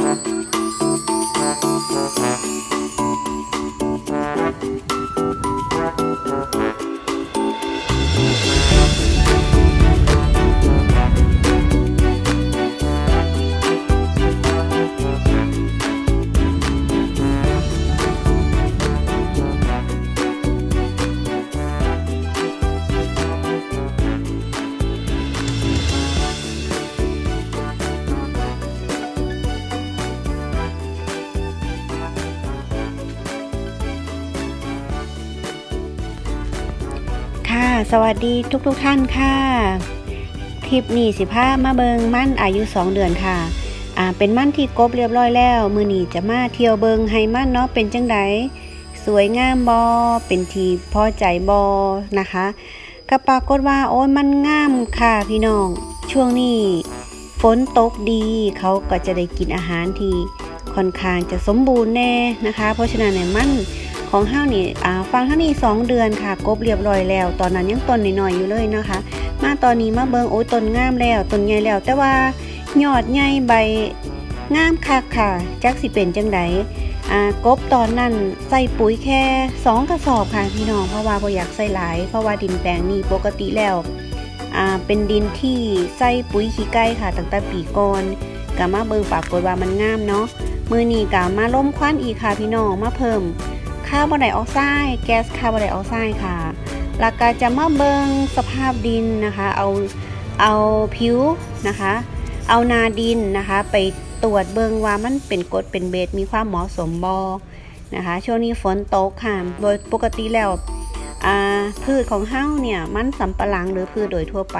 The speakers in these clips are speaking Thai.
ค่ สวัสดีทุกทุกๆท่านค่ะ คลิปนี้สิพามาเบิงมั่นอายุ 2 เดือนค่ะ อ่า เป็นมั่นที่กบเรียบร้อยแล้ว มือนีจะมาเที่ยวเบิงให้มั่นเนาะเป็นจังไดสวยงามบอเป็นทีพอใจบอนะคะก็ปรากฏว่าโอ้ยมันงามค่ะพี่น้อง ช่วงนี้ฝนตกดีเขาก็จะได้กินอาหารที่ค่อนข้างจะสมบูรณ์แน่นะคะ เพราะฉะนั้นเนี่ยมัน ของห้าวนี่อ่าฟังท่านี้2เดือนค่ะกบเรียบร้อยแล้ว ตอนนั้นยังต้นหน่อยๆอยู่เลยนะคะ มาตอนนี้มาเบิงโอ้ยต้นงามแล้วต้นใหญ่แล้ว แต่ว่ายอดใหญ่ใบงามคักค่ะจักสิเป็นจังไดอ่ากบตอนนั้นใส่ปุ๋ยแค่2กระสอบค่ะพี่น้องเพราะว่าบ่อยากใส่หลาย เพราะว่าดินแปลงนี้ปกติแล้วอ่าเป็นดินที่ใส่ปุ๋ยขี้ไก่ค่ะตั้งแต่ปีก่อนก็มาเบิงปากฏว่ามันงามเนาะมือนี้ก็มาล้มควันอีกค่ะพี่น้องมาเพิ่ม คาร์บอนไดออกไซด์แก๊สคาร์บอนไดออกไซด์ค่ะแล้วก็จะมาเบิงสภาพดินนะคะ เอาเอาผิวนะคะ เอานาดินนะคะ ไปตรวจเบิงว่ามันเป็นกรดเป็นเบสมีความเหมาะสมบอนะคะ ช่วงนี้ฝนตกค่ะ โดยปกติแล้วพืชของเฮ้าเนี่ยมันสำปะหลังหรือพืชโดยทั่วไป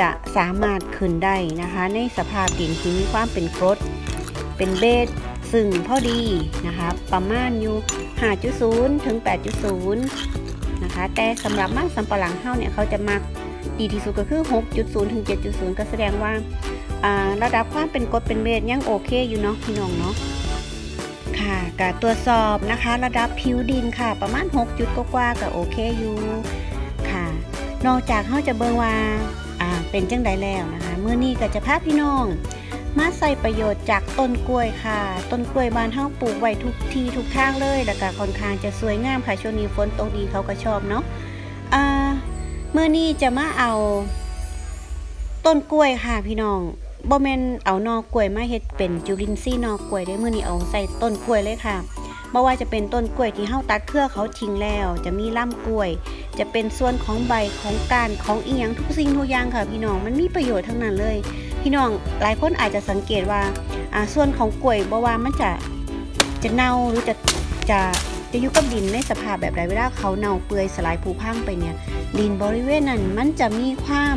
จะสามารถขึ้นได้นะคะ ในสภาพดินที่มีความเป็นกรดเป็นเบสซึ่งพอดีนะคะ ประมาณอยู่ 5.0 ถึง 8.0 นะคะ แต่สำหรับมันสำปะหลังเฮาเนี่ยเขาจะมักดีที่สุดก็คือ 6.0 ถึง 7.0 ก็แสดงว่าอ่าระดับความเป็นกรดเป็นเบสยังโอเคอยู่เนาะพี่น้องเนาะค่ะการตรวจสอบนะคะ ระดับผิวดินค่ะ ประมาณ 6 จุดกว่าก็โอเคอยู่ค่ะ นอกจากเขาจะเบิ่งว่าอ่าเป็นจังใดแล้วนะคะเมื่อนี้ก็จะพาพี่น้อง มาใส่ประโยชน์จากต้นกล้วยค่ะ ต้นกล้วยบ้านเฮาปลูกไว้ทุกที่ทุกทางเลยแล้วก็ค่อนข้างจะสวยงามค่ะช่วงนี้ฝนตกดีเขาก็ชอบเนาะอ่าเมื่อนี้จะมาเอา ต้นกล้วยค่ะพี่น้องบ่แมนเอานอกกล้วยมาเฮ็ดเป็นจุลินทรีย์นอกกล้วยได้เมื่อนี้เอาใส่ต้นกล้วยเลยค่ะบ่ว่าจะเป็นต้นกล้วยที่เฮาตัดเครือเขาทิ้งแล้ว จะมีล่ำกล้วย จะเป็นส่วนของใบของก้านของอีหยังทุกสิ่งทุกอย่างค่ะพี่น้องมันมีประโยชน์ทั้งนั้นเลย พี่น้องหลายคนอาจจะสังเกตว่าส่วนของกล้วยบ่ว่ามันจะจะเน่าหรือจะจะจะอยู่กับดินในสภาพแบบใดเวลาเขาเน่าเปื่อยสลายผุพังไปเนี่ย ดินบริเวณนั้นมันจะมีความ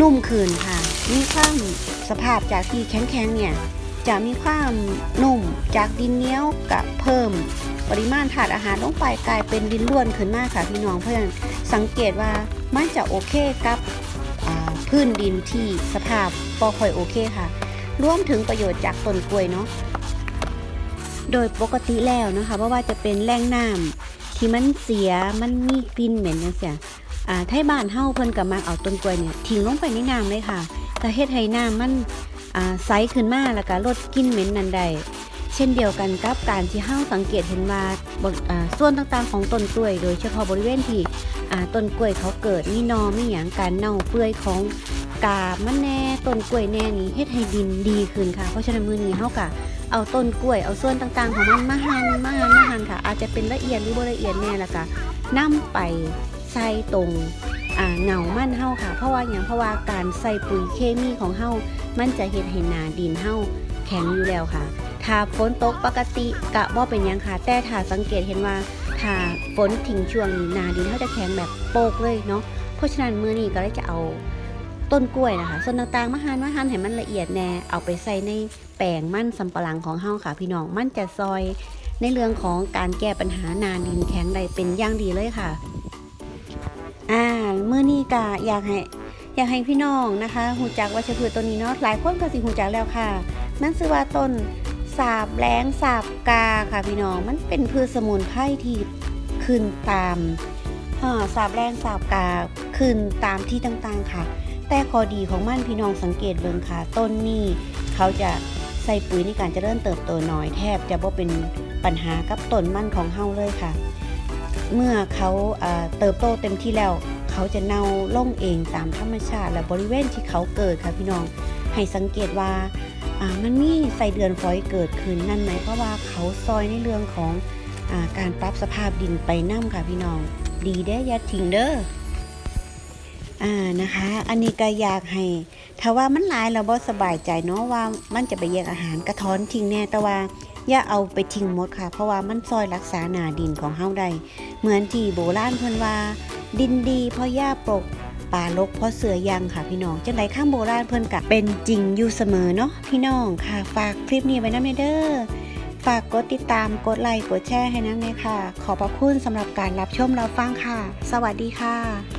นุ่มขึ้นค่ะ มีความสภาพจากที่แข็งๆเนี่ยจะมีความนุ่มจากดินเหนี้ยวกับเพิ่ม ปริมาณถาดอาหารลงไปกลายเป็นดินล้วนขึ้นมากค่ะพี่น้องเพราะฉะนั้นสังเกตว่ามันจะโอเคกับ พื้นดินที่สภาพปอค่อยโอเคค่ะ รวมถึงประโยชน์จากต้นกล้วยเนาะโดยปกติแล้วนะคะเพราะว่าจะเป็นแรงน้ำที่มันเสียมันมีกลิ่นเหม็นจังซี่อ่าไทยบ้านเฮาเพิ่นก็มักเอาต้นกล้วยเนี่ยทิ้งลงไปในน้ำเลยค่ะก็เฮ็ดให้น้ำมันอ่าใสขึ้นมาแล้วก็ลดกลิ่นเหม็นนั้นได้ ช่นเดียวกันกับการที่เฮาสังเกตเห็นว่าบนส่วนต่างๆของต้นกล้วย โดยเฉพาะบริเวณที่ต้นกล้วยเขาเกิดมีนอมีหยังการเน่าเปื่อยของกาบมันแน่ต้นกล้วยแน่นี้เฮ็ดให้ดินดีขึ้นค่ะ เพราะฉะนั้นมือนี้เฮากะเอาต้นกล้วยเอาส่วนต่างๆ ของมันมาหั่นมาหั่นมาหั่นค่ะ อาจจะเป็นละเอียดหรือบ่ละเอียดแน่แล้วก็นำไปใส่ตรงอ่าเหงามันเฮาค่ะ เพราะว่าหยังเพราะว่าการใส่ปุ๋ยเคมีของเฮามันจะเฮ็ดให้นาดินเฮาแข็งอยู่แล้วค่ะ ถ้าฝนตกปกติกะบ่เป็นยังค่ะ แต่ถ้าสังเกตเห็นว่าถ้าฝนทิ้งช่วงนี้นาดินเขาจะแข็งแบบโปกเลยเนาะเพราะฉะนั้นมือนี้ก็เลยจะเอาต้นกล้วยนะคะ ส่วนต่างๆมาหั่นมาหั่นให้มันละเอียดแน่เอาไปใส่ในแปลงมั่นสำปะหลังของเฮาค่ะ พี่น้องมั่นจะซอย ในเรื่องของการแก้ปัญหานาดินแข็งได้เป็นอย่างดีเลยค่ะอ่ามื้อนี้ก็อยากให้อยากให้พี่น้องนะคะหูจักวัชพืชตัวนี้เนาะหลายคนก็สิหูจักแล้วค่ะมั่นชื่อว่าต้น สาบแรงสาบกาค่ะพี่น้องมันเป็นพืชสมุนไพรที่ขึ้นตามอ่อสาบแรงสาบกาขึ้นตามที่ต่างๆค่ะ แต่ข้อดีของมันพี่น้องสังเกตเบิ่งค่ะ ต้นนี้เขาจะใส่ปุ๋ยในการจเจริญเติบโตน้อยแทบจะบ่เป็นปัญหากับต้นมันของเฮาเลยค่ะ เมื่อเขาเอ่อเติบโตเต็มที่แล้วเขาจะเน่าล่งเองตามธรรมชาติและบริเวณที่เขาเกิดค่ะพี่น้องให้สังเกตว่า มันมีไส้เดือนฝอยเกิดขึ้นนั่นหมายความว่าเขาซอยในเรื่องของอาการปรับสภาพดินไปน้ำค่ะพี่น้อง ดีเด้อย่าทิ้งเด้ออ่านะคะ อันนี้ก็อยากให้ถ้าว่ามันหลายเราบ่สบายใจเนาะว่ามันจะไปแยกอาหารกระท้อนทิ้งแน่แต่ว่าอย่าเอาไปทิ้งหมดค่ะ เพราะว่ามันซอยรักษาหนาดินของเฮาได้เหมือนที่โบราณเพิ่นว่า ดินดีเพราะหญ้าปก ป่าลกเพราะเสือยังค่ะพี่น้องจังไดข้ามโบราณเพิ่นกะเป็นจริงอยู่เสมอเนาะพี่น้องค่ะ ฝากคลิปนี้ไว้น้ำเด้อฝากกดติดตามกดไลค์กดแชร์ให้น้ำเลยค่ะ ขอบพระคุณสำหรับการรับชมรับฟังค่ะ สวัสดีค่ะ